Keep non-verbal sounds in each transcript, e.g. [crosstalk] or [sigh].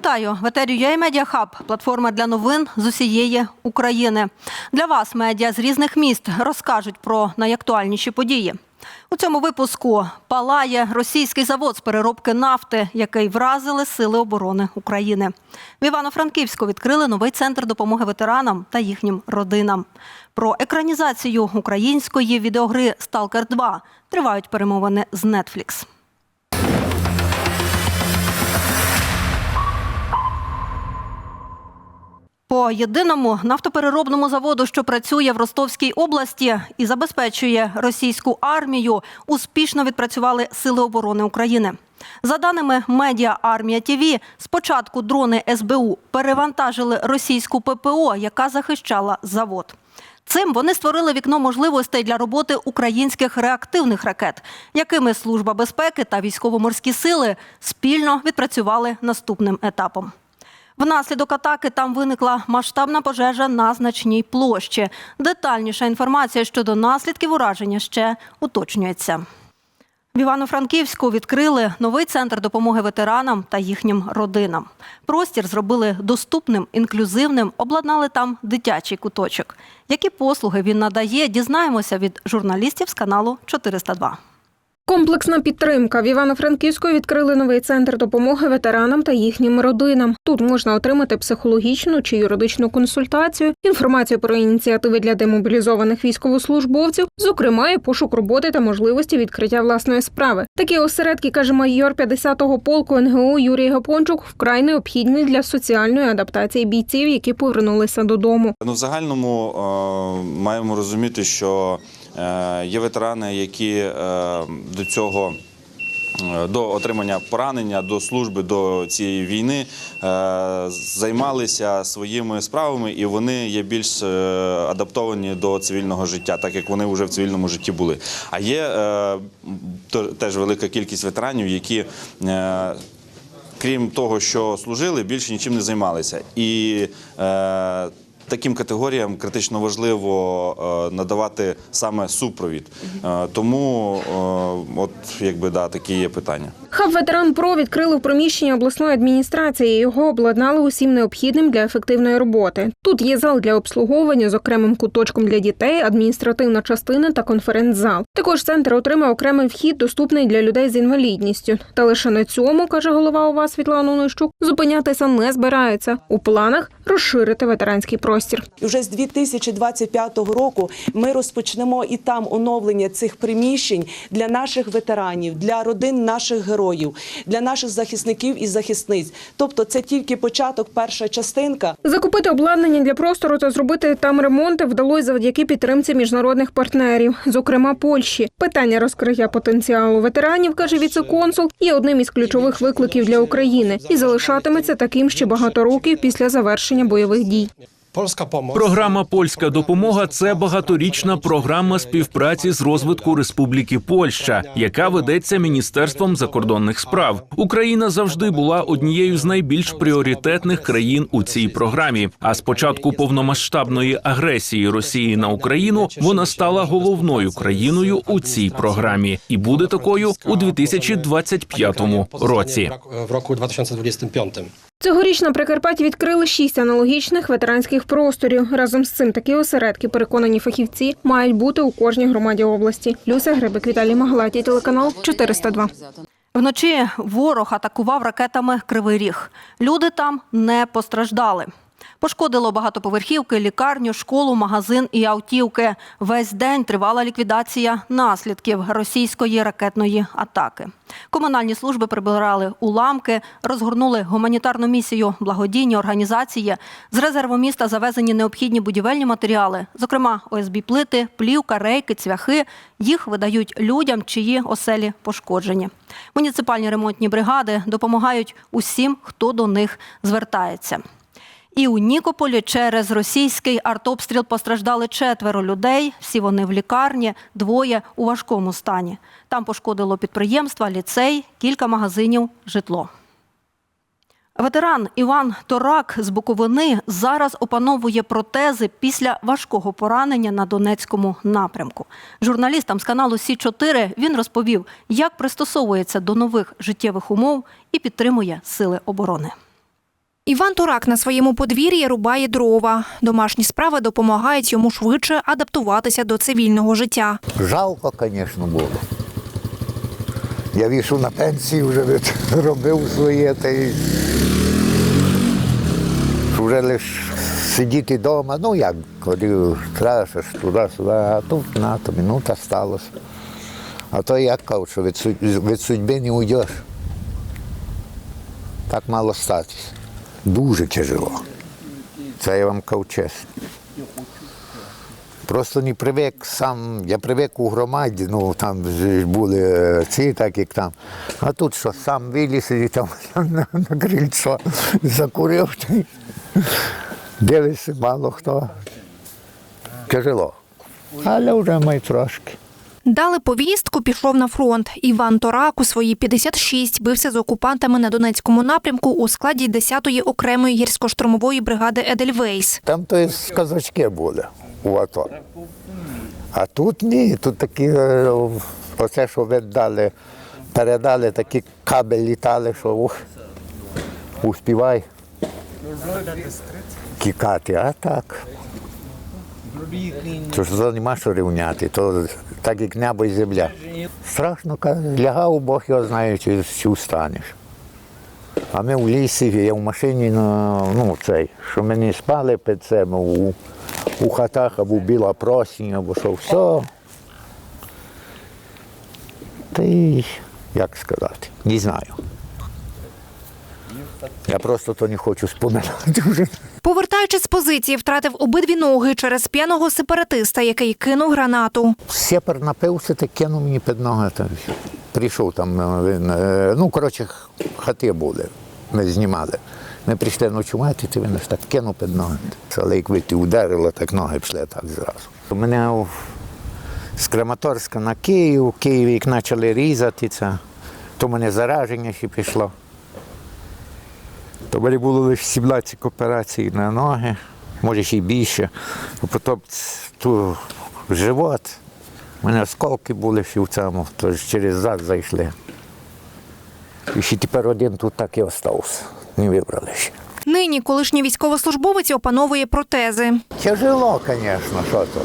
Вітаю в етері UA Media Hub, платформа для новин з усієї України. Для вас медіа з різних міст розкажуть про найактуальніші події. У цьому випуску палає російський завод з переробки нафти, який вразили сили оборони України. В Івано-Франківську відкрили новий центр допомоги ветеранам та їхнім родинам. Про екранізацію української відеогри Сталкер 2 тривають перемовини з Netflix. По єдиному нафтопереробному заводу, що працює в Ростовській області і забезпечує російську армію, успішно відпрацювали Сили оборони України. За даними медіа Армія ТІВІ, спочатку дрони СБУ перевантажили російську ППО, яка захищала завод. Цим вони створили вікно можливостей для роботи українських реактивних ракет, якими Служба безпеки та військово-морські сили спільно відпрацювали наступним етапом. Внаслідок атаки там виникла масштабна пожежа на значній площі. Детальніша інформація щодо наслідків ураження ще уточнюється. В Івано-Франківську відкрили новий центр допомоги ветеранам та їхнім родинам. Простір зробили доступним, інклюзивним, обладнали там дитячий куточок. Які послуги він надає, дізнаємося від журналістів з каналу 402. Комплексна підтримка в Івано-Франківську відкрили новий центр допомоги ветеранам та їхнім родинам. Тут можна отримати психологічну чи юридичну консультацію, інформацію про ініціативи для демобілізованих військовослужбовців, зокрема і пошук роботи та можливості відкриття власної справи. Такі осередки, каже майор 50-го полку НГУ Юрій Гапончук, вкрай необхідні для соціальної адаптації бійців, які повернулися додому. Ну, в загальному е, маємо розуміти, що є ветерани, які е, до цього. е, До отримання поранення, до служби до цієї війни е, займалися своїми справами, і вони є більш е, адаптовані до цивільного життя, так як вони вже в цивільному житті були. А є е, теж велика кількість ветеранів, які е, крім того, що служили, більше нічим не займалися. І е, таким категоріям критично важливо е, надавати саме супровід. Е, тому е, от якби да, такі є питання. Хаб Ветеран Про відкрили в приміщенні обласної адміністрації. Його обладнали усім необхідним для ефективної роботи. Тут є зал для обслуговування з окремим куточком для дітей, адміністративна частина та конференц-зал. Також центр отримав окремий вхід, доступний для людей з інвалідністю. Та лише на цьому, каже голова ОВА Світлана Онищук, зупинятися не збирається. У планах розширити ветеранський простір. І Вже з 2025 року ми розпочнемо і там оновлення цих приміщень для наших ветеранів, для родин наших героїв, для наших захисників і захисниць. Тобто, це тільки початок, перша частинка. Закупити обладнання для простору та зробити там ремонти вдалося завдяки підтримці міжнародних партнерів, зокрема Польщі. Питання розкриття потенціалу ветеранів, каже віцеконсул, є одним із ключових викликів для України і залишатиметься таким ще багато років після завершення бойових дій. Polska pomoc. Програма Польська допомога це багаторічна програма співпраці з розвитку Республіки Польща, яка ведеться Міністерством закордонних справ. Україна завжди була однією з найбільш пріоритетних країн у цій програмі. А з початку повномасштабної агресії Росії на Україну вона стала головною країною у цій програмі і буде такою у 2025 році. W roku 2025. Цьогоріч на Прикарпатті відкрили шість аналогічних ветеранських просторів. Разом з цим такі осередки, переконані фахівці, мають бути у кожній громаді області. Люся Грибик, Віталій Маглаті, телеканал 402. Вночі ворог атакував ракетами Кривий Ріг. Люди там не постраждали. Пошкодило багатоповерхівки, лікарню, школу, магазин і автівки. Весь день тривала ліквідація наслідків російської ракетної атаки. Комунальні служби прибирали уламки, розгорнули гуманітарну місію благодійні організації. З резерву міста завезені необхідні будівельні матеріали, зокрема ОСБ-плити, плівка, рейки, цвяхи. Їх видають людям, чиї оселі пошкоджені. Муніципальні ремонтні бригади допомагають усім, хто до них звертається. І у Нікополі через російський артобстріл постраждали четверо людей. Всі вони в лікарні, двоє у важкому стані. Там пошкодило підприємства, ліцей, кілька магазинів, житло. Ветеран Іван Торак з Буковини зараз опановує протези після важкого поранення на Донецькому напрямку. Журналістам з каналу Сі 4 він розповів, як пристосовується до нових життєвих умов і підтримує сили оборони. Іван Турак на своєму подвір'ї рубає дрова. Домашні справи допомагають йому швидше адаптуватися до цивільного життя. Жалко, звісно, було. Я вийшов на пенсію, вже [laughs] робив своє, та й вже лише сидіти вдома, ну як, ходив, трасиш туди-сюди, а тут на то минута сталося. А то як кажу, що від судьби не уйдеш. Так мало статись. Дуже тяжело. Це я вам кажу. Просто не привик сам, я привик у громаді, ну там були е, ці, так як там. А тут що, сам виліз і там [laughs] на, на крильцо закурив. Дивишся, мало хто. Тяжело. Але вже ми трошки. Дали повістку, пішов на фронт. Іван Торак у свої 56 бився з окупантами на Донецькому напрямку у складі 10-ї окремої гірсько-штурмової бригади Едельвейс. Там то казачки були у АТО. А тут ні, тут такі, е, оце, що віддали, передали, такі кабель літали, що ух, успівай кікати, а так. То ж то нема що рівняти, то так як небо і земля. Страшно, лягав, Бог його знає, чи, чи встанеш. А ми в лісі, я в машині, ну, цей, що ми не спали під цим, у, у хатах або біла просінь, або що, все. Та й, як сказати, не знаю. Я просто то не хочу споминати вже. Повертаючись з позиції, втратив обидві ноги через п'яного сепаратиста, який кинув гранату. Сепар напився та кинув мені під ноги. Та прийшов там, е, він, е, ну, коротше, хати були, ми знімали. Ми прийшли ночувати, то він так кинув під ноги. Але як вийти ударило, так ноги пішли так зразу. У мене з Краматорська на Київ, Києві як почали різати це, то мене зараження ще пішло. То мене було лише 17 операцій на ноги, може ще й більше. А Потім ту живот. У мене осколки були ще в цьому, то через зад зайшли. І ще тепер один тут так і остався. Не вибрали ще. Нині колишній військовослужбовець опановує протези. Тяжело, звісно, що то.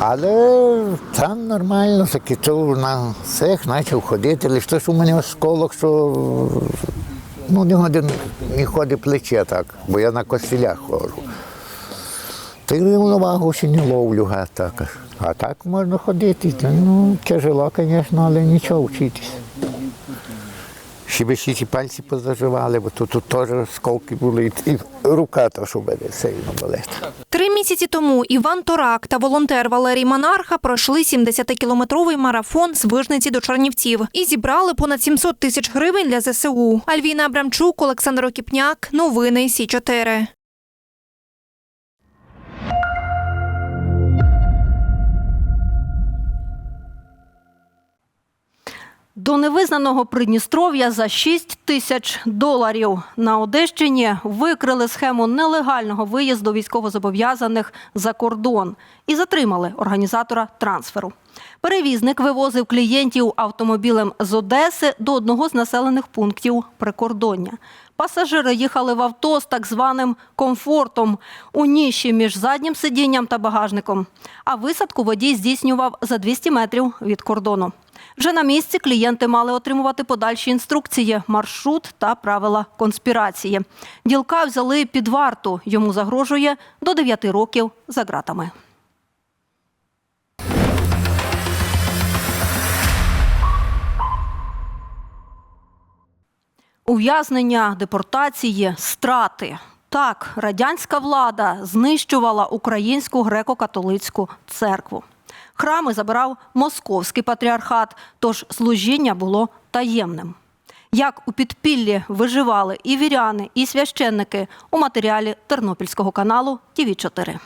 Але там нормально, таки то на цех почав ходити, лише у мене осколок, що ну, ні один не ходить плече так, бо я на костілях ходжу. Та й вагу ще не ловлю га, так. А так можна ходити. Ну, тяжело, звісно, але нічого вчитись. Ще би ще ці пальці позаживали, бо тут, тут теж осколки були, і рука то, що мене сильно болить. Місяці тому Іван Торак та волонтер Валерій Монарха пройшли 70-кілометровий марафон з Вижниці до Чернівців і зібрали понад 700 тисяч гривень для ЗСУ. Альвіна Абрамчук, Олександр Окіпняк. Новини Сі 4 До невизнаного Придністров'я за 6 тисяч доларів на Одещині викрили схему нелегального виїзду військовозобов'язаних за кордон і затримали організатора трансферу. Перевізник вивозив клієнтів автомобілем з Одеси до одного з населених пунктів прикордоння. Пасажири їхали в авто з так званим комфортом у ніші між заднім сидінням та багажником. А висадку водій здійснював за 200 метрів від кордону. Вже на місці клієнти мали отримувати подальші інструкції, маршрут та правила конспірації. Ділка взяли під варту. Йому загрожує до 9 років за ґратами. Ув'язнення, депортації, страти. Так, радянська влада знищувала українську греко-католицьку церкву. Храми забирав московський патріархат, тож служіння було таємним. Як у підпіллі виживали і віряни, і священники у матеріалі Тернопільського каналу ТІВІ 4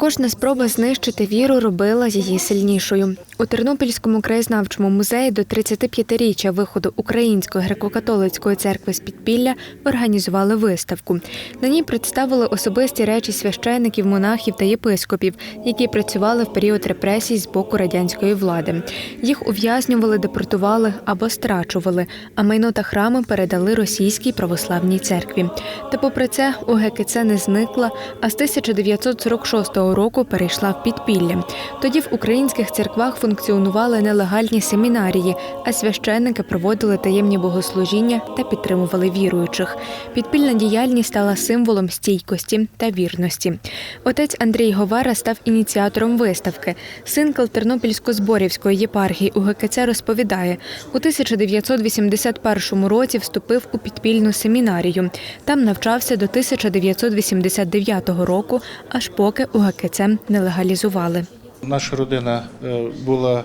Кожна спроба знищити віру робила її сильнішою. У Тернопільському краєзнавчому музеї до 35-річчя виходу Української греко-католицької церкви з підпілля організували виставку. На ній представили особисті речі священиків, монахів та єпископів, які працювали в період репресій з боку радянської влади. Їх ув'язнювали, депортували або страчували, а майно та храми передали російській православній церкві. Та попри це УГКЦ не зникла, а з 1946 року перейшла в підпілля. Тоді в українських церквах функціонували нелегальні семінарії, а священники проводили таємні богослужіння та підтримували віруючих. Підпільна діяльність стала символом стійкості та вірності. Отець Андрій Говара став ініціатором виставки. Синкл Тернопільсько-Зборівської єпархії УГКЦ розповідає, у 1981 році вступив у підпільну семінарію. Там навчався до 1989 року, аж поки УГКЦ не легалізували. Наша родина е, була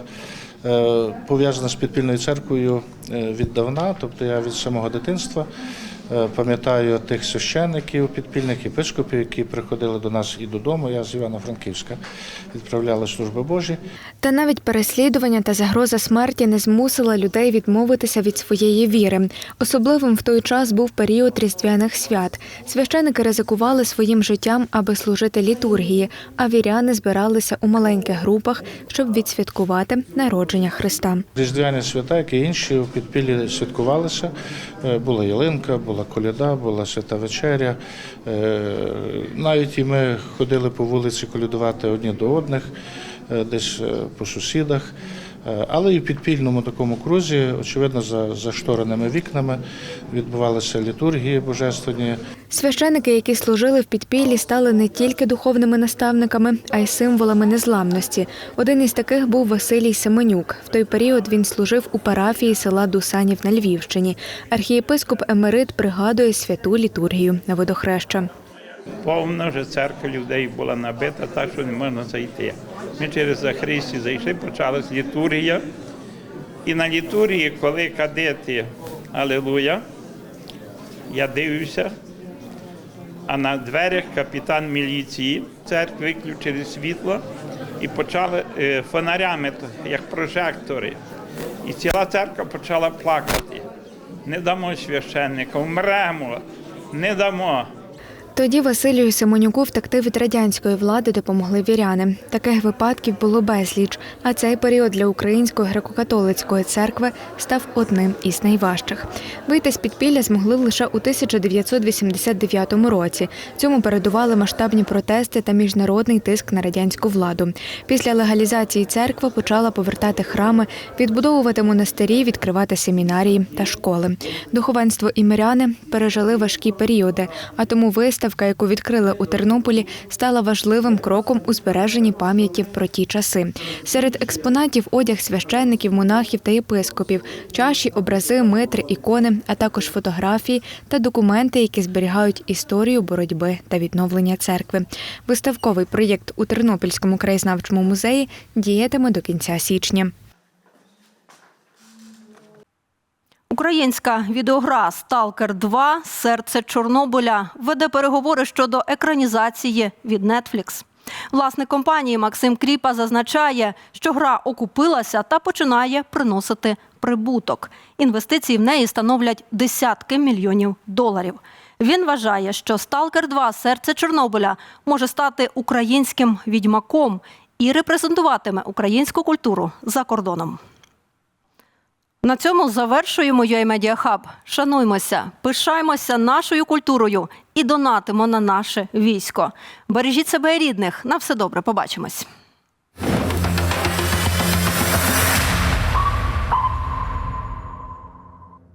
е, пов'язана з підпільною церквою е, віддавна, тобто я від самого дитинства пам'ятаю тих священників, підпільних єпископів, які приходили до нас і додому. Я з Івано-Франківська відправляли служби Божі. Та навіть переслідування та загроза смерті не змусила людей відмовитися від своєї віри. Особливим в той час був період різдвяних свят. Священики ризикували своїм життям, аби служити літургії, а віряни збиралися у маленьких групах, щоб відсвяткувати народження Христа. Різдвяні свята, як і інші, у підпіллі святкувалися. Е, Була ялинка, була коляда, була свята вечеря. Е, Навіть і ми ходили по вулиці колядувати одні до одних, е, десь е, по сусідах. Е, Але і в підпільному такому крузі, очевидно, за заштореними вікнами відбувалися літургії божественні. Священики, які служили в підпіллі, стали не тільки духовними наставниками, а й символами незламності. Один із таких був Василій Семенюк. В той період він служив у парафії села Дусанів на Львівщині. Архієпископ Емерит пригадує святу літургію на водохреща. Повна вже церква людей була набита, так що не можна зайти. Ми через Захристі зайшли, почалась літургія. І на літургії, коли кадети Алелуя, я дивлюся, а на дверях капітан міліції церкви виключили світло і почали е, фонарями, як прожектори. І ціла церква почала плакати. Не дамо священника, вмремо, не дамо. Тоді Василію Семенюку втекти від радянської влади допомогли віряни. Таких випадків було безліч, а цей період для Української греко-католицької церкви став одним із найважчих. Вийти з підпілля змогли лише у 1989 році. Цьому передували масштабні протести та міжнародний тиск на радянську владу. Після легалізації церква почала повертати храми, відбудовувати монастирі, відкривати семінарії та школи. Духовенство і миряни пережили важкі періоди, а тому виставка, яку відкрили у Тернополі, стала важливим кроком у збереженні пам'яті про ті часи. Серед експонатів одяг священників, монахів та єпископів, чаші, образи, митри, ікони, а також фотографії та документи, які зберігають історію боротьби та відновлення церкви. Виставковий проєкт у Тернопільському краєзнавчому музеї діятиме до кінця січня. Українська відеогра Сталкер 2 Серце Чорнобиля веде переговори щодо екранізації від Netflix. Власник компанії Максим Кріпа зазначає, що гра окупилася та починає приносити прибуток. Інвестиції в неї становлять десятки мільйонів доларів. Він вважає, що Сталкер 2 Серце Чорнобиля може стати українським відьмаком і репрезентуватиме українську культуру за кордоном. На цьому завершуємо UA Hub. Шануймося, пишаємося нашою культурою і донатимо на наше військо. Бережіть себе і рідних. На все добре. Побачимось.